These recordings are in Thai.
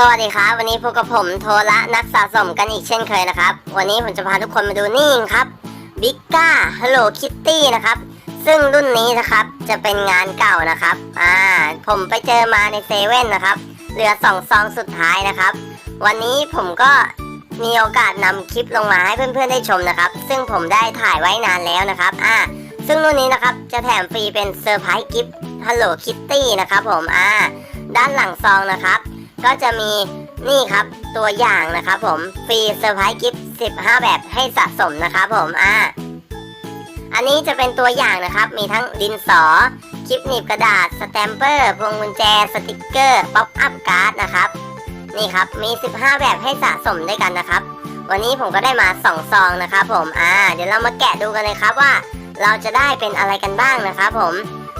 สวัสดีครับ วันนี้พบกับผมโทละนักสะสมกันอีกเช่นเคยนะครับ วันนี้ผมจะพาทุกคนมาดูนี่ครับบิ๊กก้าฮัลโหลคิตตี้นะครับ ซึ่งรุ่นนี้นะครับจะเป็นงานเก่านะครับอ่าผมไปเจอมาในเซเว่นนะครับ เหลือสองซองสุดท้ายนะครับ วันนี้ผมก็มีโอกาสนำคลิปลงมาให้เพื่อนๆได้ชมนะครับ ซึ่งผมได้ถ่ายไว้นานแล้วนะครับอ่าซึ่งรุ่นนี้นะครับจะแถมฟรีเป็นเซอร์ไพรส์กิฟต์ฮัลโหลคิตตี้นะครับผมอ่าด้านหลังซองนะครับ ก็จะมีนี่ครับตัวอย่างนะครับผมฟรีเซอร์ไพรส์กิฟต์15 แบบให้สะสมนะครับผมอ่าอันนี้จะเป็นตัวอย่างนะครับ มีทั้งดินสอคลิปหนีบกระดาษสแตมเปอร์พวงกุญแจสติกเกอร์ป๊อปอัพการ์ดนะครับนี่ครับมี 15 แบบให้สะสมด้วยกันนะครับ วันนี้ผมก็ได้มา 2 ซองนะครับผมอ่าเดี๋ยวเรามาแกะดูกันเลยครับว่า เราจะได้เป็นอะไรกันบ้างนะครับผม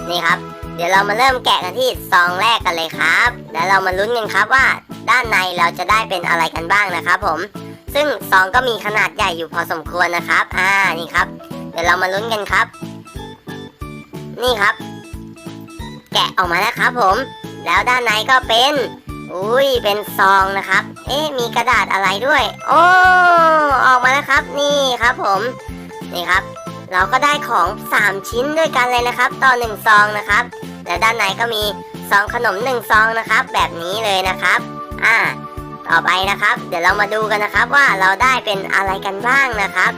นี่ครับ เดี๋ยวเรามาเริ่มแกะกันที่ซองแรกกันเลยครับ แล้วเรามาลุ้นกันครับว่า ด้านในเราจะได้เป็นอะไรกันบ้างนะครับผม ซึ่งซองก็มีขนาดใหญ่อยู่พอสมควรนะครับ อ่านี่ครับ เดี๋ยวเรามาลุ้นกันครับ นี่ครับ แกะออกมาแล้วครับผม แล้วด้านในก็เป็นอุ้ย เป็นซองนะครับ เอ๊ะ มีกระดาษอะไรด้วย โอ้ ออกมาแล้วครับ นี่ครับผม นี่ครับ เราก็ได้ของ 3 ชิ้นด้วยกันเลยนะครับ ต่อ1ซองนะครับ และด้านในก็มีซองขนม1ซองนะครับ แบบนี้เลยนะครับอ่าต่อไปนะครับ เดี๋ยวเรามาดูกันนะครับว่าเราได้เป็นอะไรกันบ้างนะครับ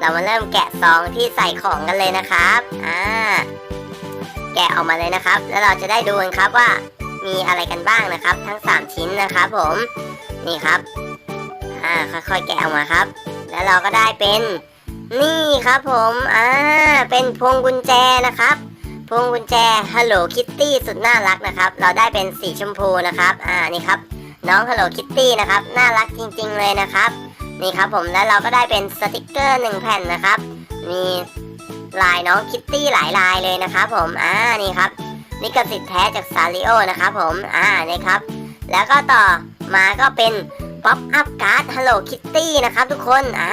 เรามาเริ่มแกะซองที่ใส่ของกันเลยนะครับอ่าแกะออกมาเลยนะครับ แล้วเราจะได้ดูกันครับว่ามีอะไรกันบ้างนะครับ ทั้ง 3 ชิ้นนะครับผมนี่ครับอ่าค่อยๆแกะออกมาครับ แล้วเราก็ได้เป็นนี่ครับผมอ่าเป็นพวงกุญแจนะครับ พวงกุญแจ Hello Kitty สุดน่ารักนะครับ เราได้เป็นสีชมพูนะครับ อ่า นี่ครับ น้อง Hello Kitty นะครับ น่ารักจริงๆเลยนะครับ นี่ครับผม แล้วเราก็ได้เป็นสติกเกอร์หนึ่งแผ่นนะครับ มีลายน้องคิตตี้หลายลายเลยนะครับผม อ่า นี่ครับนี่กสิทธิ์แท้จากซาริโอนะครับผม อ่า นี่ครับ แล้วก็ต่อมาก็เป็นป๊อปอัพการ์ด Hello Kitty นะครับทุกคน อ่า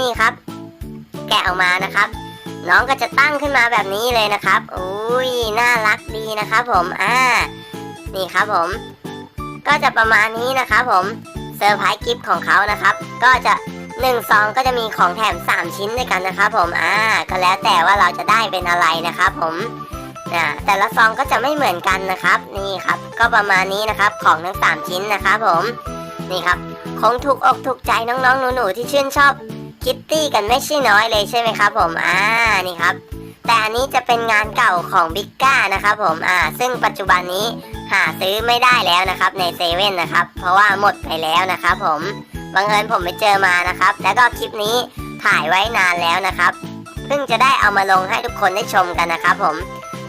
นี่ครับ แกะออกมานะครับ น้องก็จะตั้งขึ้นมาแบบนี้เลยนะครับ อุ้ยน่ารักดีนะครับผม อ่า นี่ครับผม ก็จะประมาณนี้นะครับผม เซอร์ไพรส์กิฟต์ของเขานะครับ ก็จะ1ซองก็จะมีของแถม 3 ชิ้นด้วยกันนะครับผม อ่า ก็แล้วแต่ว่าเราจะได้เป็นอะไรนะครับผมอ่าแต่ละซองก็จะไม่เหมือนกันนะครับ นี่ครับ ก็ประมาณนี้นะครับ ของทั้ง 3 ชิ้นนะครับผม นี่ครับ คงถูกอกถูกใจน้องๆหนูๆที่ชื่นชอบ คิตตี้กันไม่ใช่น้อยเลยใช่ไหมครับผมอ่านี่ครับ แต่อันนี้จะเป็นงานเก่าของบิ๊กก้านะครับผมอ่าซึ่งปัจจุบันนี้หาซื้อไม่ได้แล้วนะครับในเซเว่นนะครับ เพราะว่าหมดไปแล้วนะครับผมบังเอิญผมไปเจอมานะครับ แล้วก็คลิปนี้ถ่ายไว้นานแล้วนะครับเพิ่งจะได้เอามาลงให้ทุกคนได้ชมกันนะครับผม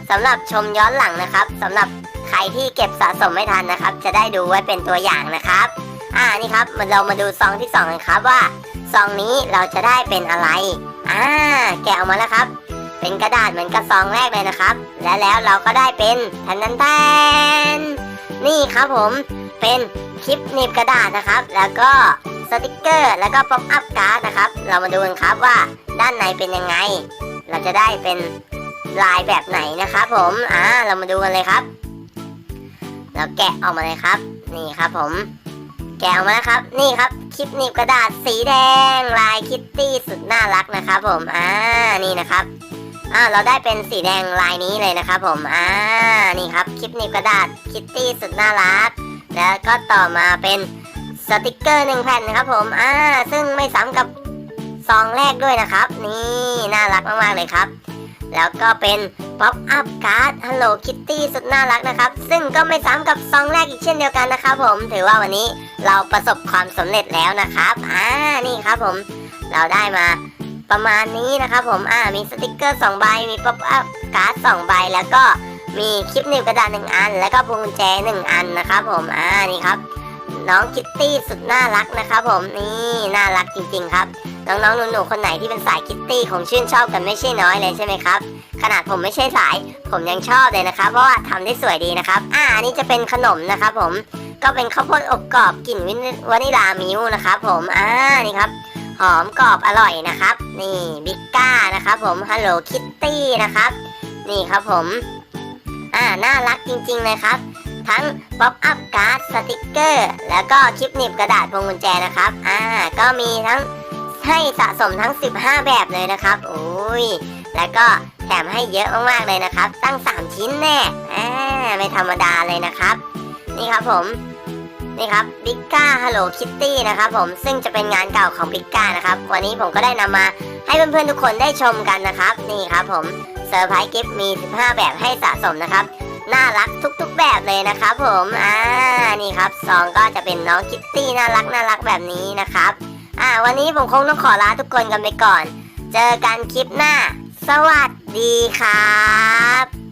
สำหรับชมย้อนหลังนะครับสำหรับใครที่เก็บสะสมไม่ทันนะครับ จะได้ดูไว้เป็นตัวอย่างนะครับ อ่านี่ครับเรามาดูซองที่สองกันครับว่า ซองนี้เราจะได้เป็นอะไร อ่า แกะออกมาแล้วครับ เป็นกระดาษเหมือนกับซองแรกเลยนะครับ และแล้วเราก็ได้เป็นแทนนันแทนนี่ครับผม เป็นคลิปหนีบกระดาษนะครับ แล้วก็สติกเกอร์ แล้วก็ป๊อปอัพการ์ดนะครับ เรามาดูกันครับว่าด้านในเป็นยังไง เราจะได้เป็นลายแบบไหนนะครับผม อ่า เรามาดูกันเลยครับ เราแกะออกมาเลยครับ นี่ครับผม แกะออกมาแล้วครับ นี่ครับ คลิปหนีบกระดาษสีแดง ลายคิตตี้สุดน่ารักนะครับผมอ่านี่นะครับอ่าเราได้เป็นสีแดงลายนี้เลยนะครับผมอ่านี่ครับคลิปหนีบกระดาษคิตตี้สุดน่ารัก แล้วก็ต่อมาเป็นสติกเกอร์หนึ่งแผ่นนะครับผมอ่าซึ่งไม่ซ้ำกับซองแรกด้วยนะครับ นี่น่ารักมากๆเลยครับ แล้วก็เป็นป๊อปอัพการ์ด Hello Kitty สุดน่ารักนะครับ ซึ่งก็ไม่ซ้ำกับซองแรกอีกเช่นเดียวกันนะครับผม ถือว่าวันนี้เราประสบความสำเร็จแล้วนะครับ อ่า นี่ครับผม เราได้มาประมาณนี้นะครับผม อ่า มีสติกเกอร์ 2 ใบ มีป๊อปอัพการ์ด 2 ใบ แล้วก็มีคลิปหนีบกระดาษหนึ่งอัน แล้วก็พวงกุญแจหนึ่งอันนะครับผม อ่า นี่ครับ น้องคิตตี้สุดน่ารักนะครับผม นี่ น่ารักจริง ๆ ครับ น้องๆหนูๆคนไหนที่เป็นสายคิตตี้คงชื่นชอบกันไม่ใช่น้อยเลยใช่ไหมครับ ขนาดผมไม่ใช่สาย ผมยังชอบเลยนะครับ เพราะว่าทำได้สวยดีนะครับ อ่าอันนี้จะเป็นขนมนะครับผม ก็เป็นข้าวโพดอบกรอบกลิ่นวานิลามิวนะครับผม อ่า นี่ครับ หอมกรอบอร่อยนะครับ นี่บิ๊กก้านะครับผม ฮัลโหลคิตตี้นะครับ นี่ครับผม อ่า น่ารักจริงๆเลยครับ ทั้งป๊อปอัพการ์ด สติกเกอร์ แล้วก็คลิปหนีบกระดาษพวงกุญแจนะครับ อ่า ก็มีทั้ง ให้สะสมทั้ง 15 แบบเลยนะครับโอ้ยแล้วก็แถมให้เยอะมากๆเลยนะครับ ตั้ง 3 ชิ้นแน่อ่าไม่ธรรมดาเลยนะครับ นี่ครับผมนี่ครับบิ๊กก้าฮัลโหลคิตตี้นะครับผมซึ่งจะเป็นงานเก่าของบิ๊กก้านะครับ วันนี้ผมก็ได้นำมาให้เพื่อนๆทุกคนได้ชมกันนะครับ นี่ครับผมเซอร์ไพรส์กิฟต์มี 15 แบบให้สะสมนะครับน่ารักทุกๆแบบเลยนะครับผมอ่านี่ครับซองก็จะเป็นน้องคิตตี้น่ารักน่ารักแบบนี้นะครับ อ่าวันนี้ผมคงต้องขอลาทุกคนกันไปก่อน เจอกันคลิปหน้า สวัสดีครับ